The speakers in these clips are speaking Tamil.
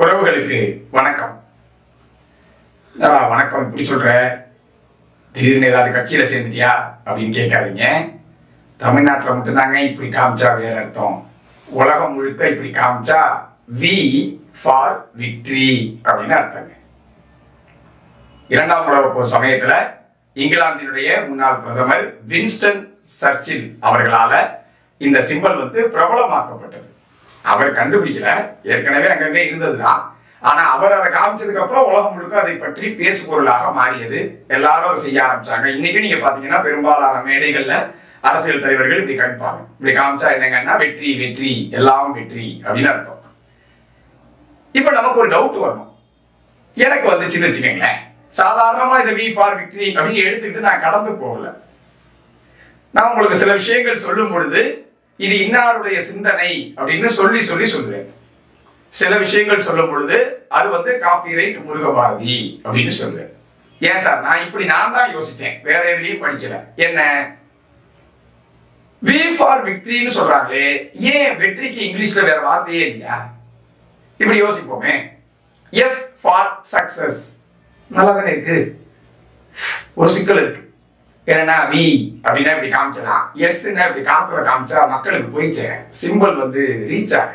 உறவுகளுக்கு வணக்கம். என்னடா வணக்கம் இப்படி சொல்ற? திடீர்னு ஏதாவது கட்சியில சேர்ந்துட்டியா? அப்படின்னு கேட்காதீங்க. தமிழ்நாட்டில் மட்டும்தாங்க இப்படி காமிச்சா வேற அர்த்தம். உலகம் முழுக்க இப்படி காமிச்சா வி ஃபார் விக்ட்ரி அப்படின்னு அர்த்தங்க. இரண்டாம் உலக போர் சமயத்துல இங்கிலாந்தினுடைய முன்னாள் பிரதமர் வின்ஸ்டன் சர்ச்சில் அவர்களால இந்த சிம்பல் வந்து பிரபலமாக்கப்பட்டது. அவர் கண்டுபிடிக்கல. ஏற்கனவே அங்கங்கே இருந்ததுதான். ஆனா அவர் அதை காமிச்சதுக்கு அப்புறம் உலகம் முழுக்க அதை பற்றி பேசு பொருளாக மாறியது. எல்லாரும் செய்ய ஆரம்பிச்சாங்க. இன்னைக்கு நீங்க பாத்தீங்கன்னா பெரும்பாலான மேடைகள்ல அரசியல் தலைவர்கள் இப்படி காமிப்பாங்க. இப்படி காமிச்சா என்னங்கன்னா வெற்றி வெற்றி எல்லாம் வெற்றி அப்படின்னு அர்த்தம். இப்ப நமக்கு ஒரு டவுட் வரணும். எனக்கு வந்துச்சுன்னு வச்சுக்கோங்களேன். சாதாரணமா இந்த வி ஃபார் விக்டரி அப்படின்னு எடுத்துக்கிட்டு நான் கடந்து போகல. நான் உங்களுக்கு சில விஷயங்கள் சொல்லும் பொழுது இது இன்னாருடைய சிந்தனை அப்படின்னு சொல்லி சொல்லி சொல்லுவேன் சில விஷயங்கள் சொல்லும் பொழுது அது வந்து காப்பிரைட் முருகபாரதி அப்படின்னு சொல்லுவேன் ஏன் சார்? நான் இப்படி நான் தான் யோசிச்சேன். வேற எதுலையும் படிக்கல. என்ன? வி ஃபார் விக்டரின்னு சொல்றாங்களே. ஏன் வெற்றிக்கு இங்கிலீஷ்ல வேற வார்த்தையே இல்லையா? இப்படி யோசிப்போமே. எஸ் ஃபார் சக்சஸ் நல்லா தானே இருக்கு? ஒரு சிக்கல் இருக்கு. என்னன்னா வி அப்படின்னா இப்படி காமிக்கலாம். எஸ்ன்னா இப்படி காத்துல காமிச்சா மக்களுக்கு போயிச்சு சிம்பிள் வந்து ரீச் ஆக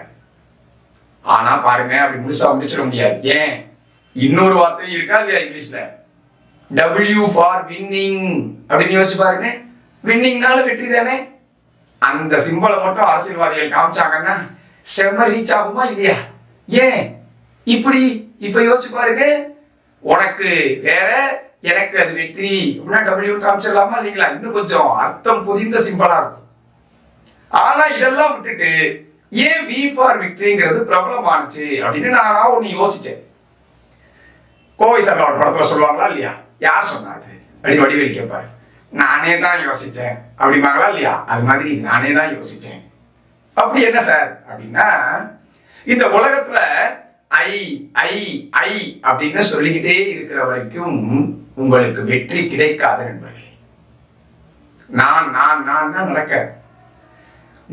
ஆனா பாருங்க அப்படி முழுசா முடிச்சிட முடியாது. ஏன்? இன்னொரு வார்த்தை இருக்கா இல்லையா இங்கிலீஷ்ல? டபிள்யூ ஃபார் வின்னிங் அப்படின்னு யோசிச்சு பாருங்க. வின்னிங்னால வெற்றி தானே? அந்த சிம்பிளை மட்டும் அரசியல்வாதிகள் காமிச்சாங்கன்னா செம்ம ரீச் ஆகுமா இல்லையா? ஏன்? இப்படி இப்ப யோசிச்சு பாருங்க. உனக்கு வேற எனக்கு அது வெற்றி. அப்படின்னா டபிள்யூ காமிச்சிடலாமா இல்லைங்களா? இன்னும் கொஞ்சம் அர்த்தம் புதிந்த சிம்பிளா இருக்கும். ஆனா இதெல்லாம் விட்டுட்டு ஏன் வி ஃபார் விக்டரிங்கிறது பிரபலமானுச்சு அப்படின்னு நான் ஒன்று யோசிச்சேன். கோவை சர்க்கார் படத்துல சொல்லுவாங்களா இல்லையா? யார் சொன்னாது அப்படி வடிவேலி கேட்பாரு நானே தான் யோசிச்சேன். அப்படிம்பாங்களா இல்லையா? அது மாதிரி நானே தான் யோசிச்சேன். அப்படி என்ன சார் அப்படின்னா இந்த உலகத்துல ஐ ஐ ஐ அப்படின்னு சொல்லிக்கிட்டே இருக்கிற வரைக்கும் உங்களுக்கு வெற்றி கிடைக்காது நண்பர்களே. நான் நான் நான் தான் நடக்காது.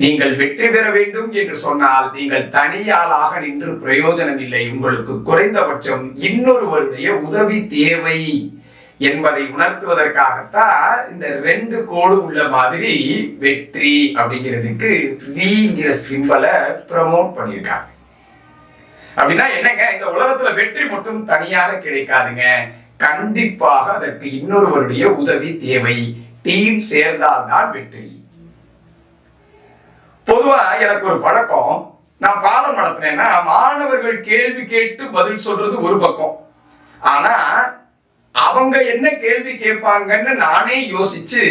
நீங்கள் வெற்றி பெற வேண்டும் என்று சொன்னால் நீங்கள் தனியாளாக நின்று பிரயோஜனம் இல்லை. உங்களுக்கு குறைந்தபட்சம் இன்னொருவருடைய உதவி தேவை என்பதை உணர்த்துவதற்காகத்தான் இந்த ரெண்டு கோடு உள்ள மாதிரி வெற்றி அப்படிங்கிறதுக்கு விங்கிற சிம்பலை ப்ரமோட் பண்ணியிருக்காங்க. அப்படின்னா என்னங்க? இந்த உலகத்துல வெற்றி மட்டும் தனியாக கிடைக்காதுங்க. கண்டிப்பாக அதற்கு இன்னொருவருடைய உதவி தேவை. டீம் சேர்ந்தால்தான் வெற்றி. பொதுவா எனக்கு ஒரு பழக்கம். நான் பாடம் நடத்தினேன்னா மாணவர்கள் கேள்வி கேட்டு பதில் சொல்றது ஒரு பக்கம். ஆனா அவங்க என்ன கேள்வி கேட்பாங்கன்னு நானே யோசிச்சு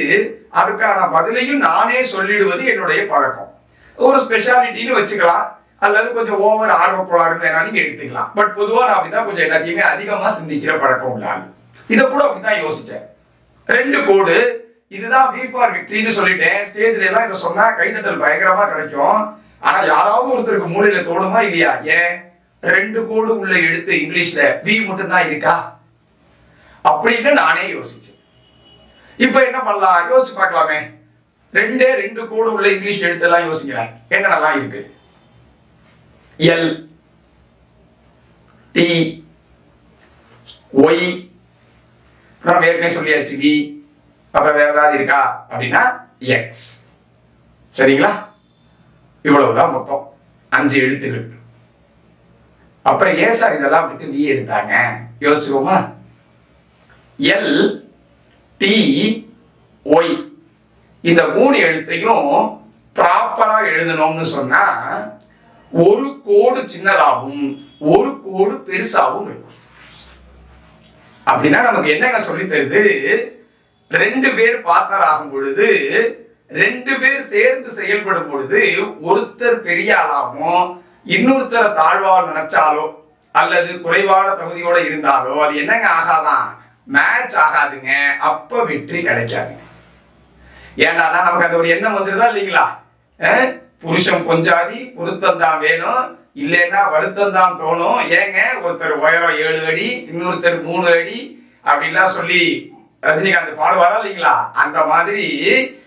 அதுக்கான பதிலையும் நானே சொல்லிடுவது என்னுடைய பழக்கம். ஒரு ஸ்பெஷாலிட்டின்னு வச்சுக்கலாம். அல்லது கொஞ்சம் ஓவர் ஆர்வ கோளாறுன்னு வேணா நீங்க எடுத்துக்கலாம். பட் பொதுவா நான் அப்படிதான் கொஞ்சம் எல்லாத்தையுமே அதிகமா சிந்திக்கிற பழக்கம் உள்ள ஆள். இதை கூட அப்படிதான் யோசிச்சேன். ரெண்டு கோடு இதுதான் வி ஃபார் விக்டரின்னு சொல்லிட்டேன். ஸ்டேஜ்ல எல்லாம் இதை சொன்னா கைதட்டல் பயங்கரமா கிடைக்கும். ஆனா யாராவது ஒருத்தருக்கு மூலையில தோணுமா இல்லையா? ஏன்? ரெண்டு கோடு உள்ள எழுத்து இங்கிலீஷ்ல வி மட்டும் தான் இருக்கா? அப்படின்னு நானே யோசிச்சேன். இப்ப என்ன பண்ணலாம்? யோசிச்சு பார்க்கலாமே. ரெண்டே ரெண்டு கோடு உள்ள இங்கிலீஷ் எழுத்தெல்லாம் யோசிக்கிறேன். என்னென்னலாம் இருக்கு? எல் டி ஒய் அப்புறம் ஏற்கனவே சொல்லியாச்சு வி அப்புறம் வேற ஏதாவது இருக்கா? அப்படின்னா எக்ஸ் சரிங்களா? இவ்வளவுதான் மொத்தம். அஞ்சு எழுத்துக்கள். அப்புறம் ஏன் சார் இதெல்லாம் விட்டு வி எடுத்தாங்க? யோசிச்சுக்கோமா. எல் டி ஒய் இந்த மூணு எழுத்தையும் ப்ராப்பரா எழுதணும்னு சொன்னா ஒரு கோடு சின்னதாகவும் ஒரு கோடு பெருசாகவும் இருக்கும். அப்படின்னா நமக்கு என்னங்க சொல்லி தருது? ரெண்டு பேர் பார்ட்னர் ஆகும் பொழுது ரெண்டு பேர் சேர்ந்து செயல்படும் பொழுது ஒருத்தர் பெரிய ஆளாகவும் இன்னொருத்தரை தாழ்வாக நினைச்சாலோ அல்லது குறைவான தகுதியோட இருந்தாலோ அது என்னங்க ஆகாதான்? மேட்ச் ஆகாதுங்க. அப்ப வெற்றி கிடைக்காதுங்க. ஏன்னா நமக்கு அந்த ஒரு எண்ணம் வந்துருதா இல்லைங்களா? புருஷன் கொஞ்சாதி பொருத்தம் தான் வேணும். இல்லைன்னா வருத்தம் தான் தோணும். ஏங்க ஒருத்தர் உயரம் ஏழு அடி இன்னொருத்தர் மூணு அடி அப்படின்லாம் சொல்லி ரஜினிகாந்த் பாடுவாரா இல்லைங்களா? அந்த மாதிரி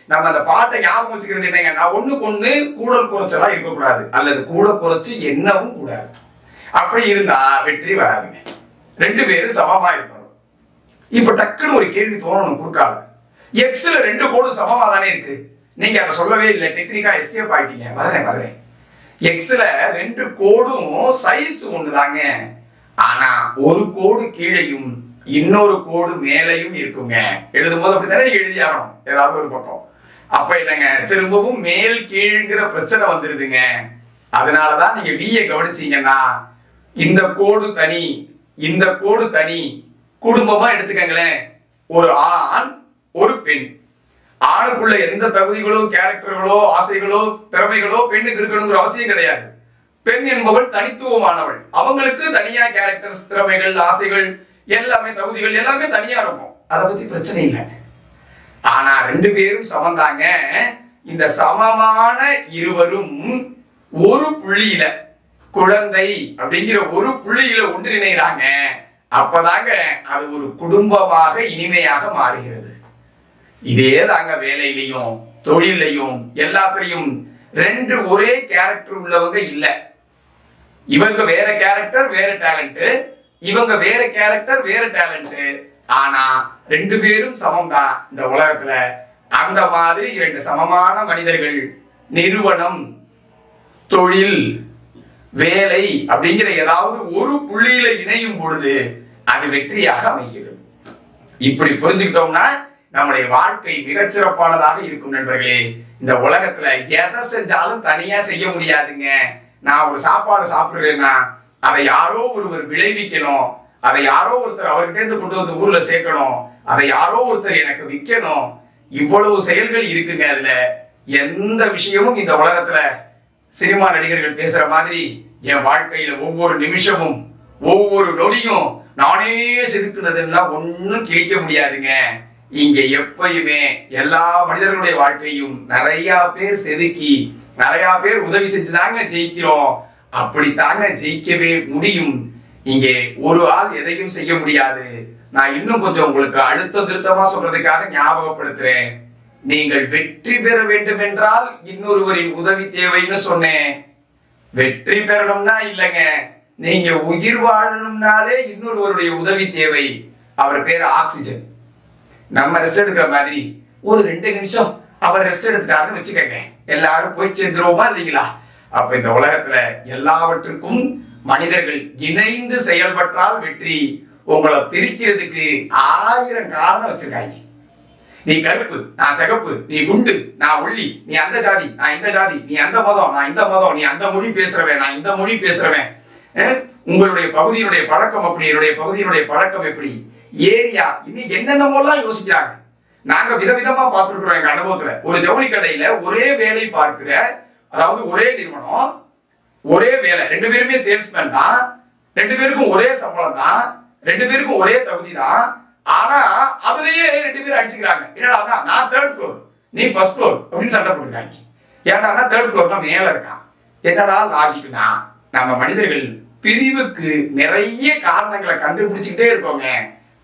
நம்ம அந்த பாட்டை ஞாபகம் வச்சுக்கிறது என்னங்க? நான் ஒண்ணுக்கு ஒண்ணு கூடல் குறைச்சலா இருக்கக்கூடாது. அல்லது கூட குறைச்சு என்னவும் கூடாது. அப்படி இருந்தா வெற்றி வராதுங்க. ரெண்டு பேரும் சமமா இருக்கணும். இப்ப டக்குன்னு ஒரு கேள்வி தோணணும் குறுக்கால. எக்ஸ்ல ரெண்டு கோடும் சமமா தானே இருக்கு? நீங்க அதை சொல்லவே இல்லை. டெக்னிக்கா எஸ்கேப் ஆயிட்டீங்க. வரேன் வரேன் எக்ஸ்ல ரெண்டு கோடும் சைஸ் ஒண்ணுதாங்க. ஆனா ஒரு கோடு கீழையும் இன்னொரு கோடு மேலையும் இருக்குங்க. எழுதும் போது அப்படித்தானே நீங்க எழுதி ஆகணும். ஏதாவது ஒரு பக்கம். அப்ப இல்லைங்க திரும்பவும் மேல் கீழ்ங்கிற பிரச்சனை வந்துருதுங்க. அதனாலதான் நீங்க விய கவனிச்சீங்கன்னா இந்த கோடு தனி இந்த கோடு தனி. குடும்பமா எடுத்துக்கங்களேன். ஒரு ஆண் ஒரு பெண். ஆணுக்குள்ள எந்த தகுதிகளோ கேரக்டர்களோ ஆசைகளோ திறமைகளோ பெண்ணுக்கு இருக்கணுங்கிற அவசியம் கிடையாது. பெண் என்பவள் தனித்துவமானவள். அவங்களுக்கு தனியா கேரக்டர்ஸ் திறமைகள் ஆசைகள் எல்லாமே தகுதிகள் எல்லாமே தனியா இருக்கும். அதை பத்தி பிரச்சனை இல்லை. ஆனா ரெண்டு பேரும் சமந்தாங்க இந்த சமமான இருவரும் ஒரு புள்ளியில குழந்தை அப்படிங்கிற ஒரு புள்ளியில ஒன்றிணைகிறாங்க. அப்பதாங்க அது ஒரு குடும்பமாக இனிமையாக மாறுகிறது. இதே தாங்க வேலையிலையும் தொழிலையும் எல்லாத்துலயும் ரெண்டு ஒரே கேரக்டர் உள்ளவங்க இல்லை. இவங்க வேற கேரக்டர் வேற டேலண்ட் இவங்க வேற கேரக்டர் வேற டேலண்ட் ஆனா ரெண்டு பேரும் சமம் தான் இந்த உலகத்துல. அந்த மாதிரி இரண்டு சமமான மனிதர்கள். நிறுவனம் தொழில் வேலை அப்படிங்கிற ஏதாவது ஒரு புள்ளியில இணையும் பொழுது அது வெற்றியாக அமைகிறது. இப்படி புரிஞ்சுக்கிட்டோம்னா நம்முடைய வாழ்க்கை மிகச்சிறப்பானதாக இருக்கும் நண்பர்களே. இந்த உலகத்துல எதை செஞ்சாலும் தனியா செய்ய முடியாதுங்க. நான் ஒரு சாப்பாடு சாப்பிடுறேன்னா அதை யாரோ ஒருவர் விளைவிக்கணும். அதை யாரோ ஒருத்தர் அவர்கிட்ட இருந்து கொண்டு வந்து ஊர்ல சேர்க்கணும். அதை யாரோ ஒருத்தர் எனக்கு விற்கணும் இவ்வளவு செயல்கள் இருக்குங்க அதுல. எந்த விஷயமும் இந்த உலகத்துல சினிமா நடிகர்கள் பேசுற மாதிரி என் வாழ்க்கையில ஒவ்வொரு நிமிஷமும் ஒவ்வொரு நொடியும் நானே செதுக்குனதுன்னா ஒன்றும் கிழிக்க முடியாதுங்க. இங்க எப்பயுமே எல்லா மனிதர்களுடைய வாழ்க்கையும் நிறைய பேர் செதுக்கி நிறைய பேர் உதவி செஞ்சுதாங்க ஜெயிக்கிறோம். அப்படித்தாங்க ஜெயிக்கவே முடியும். இங்கே ஒரு ஆள் எதையும் செய்ய முடியாது. நான் இன்னும் கொஞ்சம் உங்களுக்கு அழுத்தம் திருத்தமா சொல்றதுக்காக ஞாபகப்படுத்துறேன். நீங்கள் வெற்றி பெற வேண்டும் என்றால் இன்னொருவரின் உதவி தேவைன்னு சொன்னேன். வெற்றி பெறணும்னா இல்லைங்க. நீங்க உயிர் வாழணும்னாலே இன்னொருவருடைய உதவி தேவை. அவர் பேர் ஆக்சிஜன். நம்ம ரெஸ்ட் எடுக்கிற மாதிரி ஒரு ரெண்டு நிமிஷம் அவர் ரெஸ்ட் எடுத்துட்டாருன்னு வச்சுக்கோங்க. எல்லாரும் போய் சேர்ந்துருவோமா இல்லைங்களா? அப்ப இந்த உலகத்துல எல்லாவற்றுக்கும் மனிதர்கள் இணைந்து செயல்பட்டால் வெற்றி உங்களை பிரிக்கிறதுக்கு ஆயிரம் காரணம் வச்சிருக்காங்க. நீ கருப்பு நான் சிகப்பு நீ குண்டு நான் ஒள்ளி நீ அந்த ஜாதி நான் இந்த ஜாதி நீ அந்த மதம் நான் இந்த மதம் நீ அந்த மொழி பேசுறவன் நான் இந்த மொழி பேசுறவன். அஹ், உங்களுடைய பகுதியினுடைய பழக்கம் அப்படி என்னுடைய பகுதியினுடைய பழக்கம் எப்படி? ஏரியா. இன்னும் என்னென்னமோலாம் யோசிக்கிறாங்க? நாங்க விதவிதமா பார்த்துருக்குறோம் எங்க அனுபவத்துல. ஒரு ஜவுளி கடையில ஒரே வேலை பார்க்கிற அதாவது ஒரே நிறுவனம் ஒரே வேலை. ரெண்டு பேருமே சேல்ஸ்மேன் தான். ரெண்டு பேருக்கும் ஒரே சம்பளம் தான். ரெண்டு பேருக்கும் ஒரே தகுதி தான். ஆனா அதுலயே ரெண்டு பேரும் அடிச்சுக்கிறாங்க. என்னடா நான் தேர்ட் ஃப்ளோர் நீ ஃபர்ஸ்ட் ஃப்ளோர் அப்படின்னு சண்டை போட்டுக்கிறாங்க. ஏன்டா தேர்ட் ஃப்ளோர்னா மேல இருக்கான் என்னடா லாஜிக்னா நம்ம மனிதர்கள் பிரிவுக்கு நிறைய காரணங்களை கண்டுபிடிச்சுக்கிட்டே இருக்கோங்க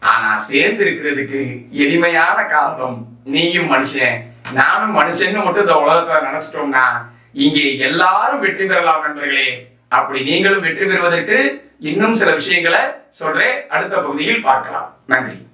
ஆனா சேர்ந்து இருக்கிறதுக்கு எளிமையான காரணம் நீயும் மனுஷன். நானும் மனுஷன்னு மட்டும் இந்த உலகத்துல நினைச்சிட்டோம்னா இங்கே எல்லாரும் வெற்றி பெறலாம் நண்பர்களே. அப்படி நீங்களும் வெற்றி பெறுவதற்கு இன்னும் சில விஷயங்களை சொல்றேன். அடுத்த பகுதியில் பார்க்கலாம். நன்றி.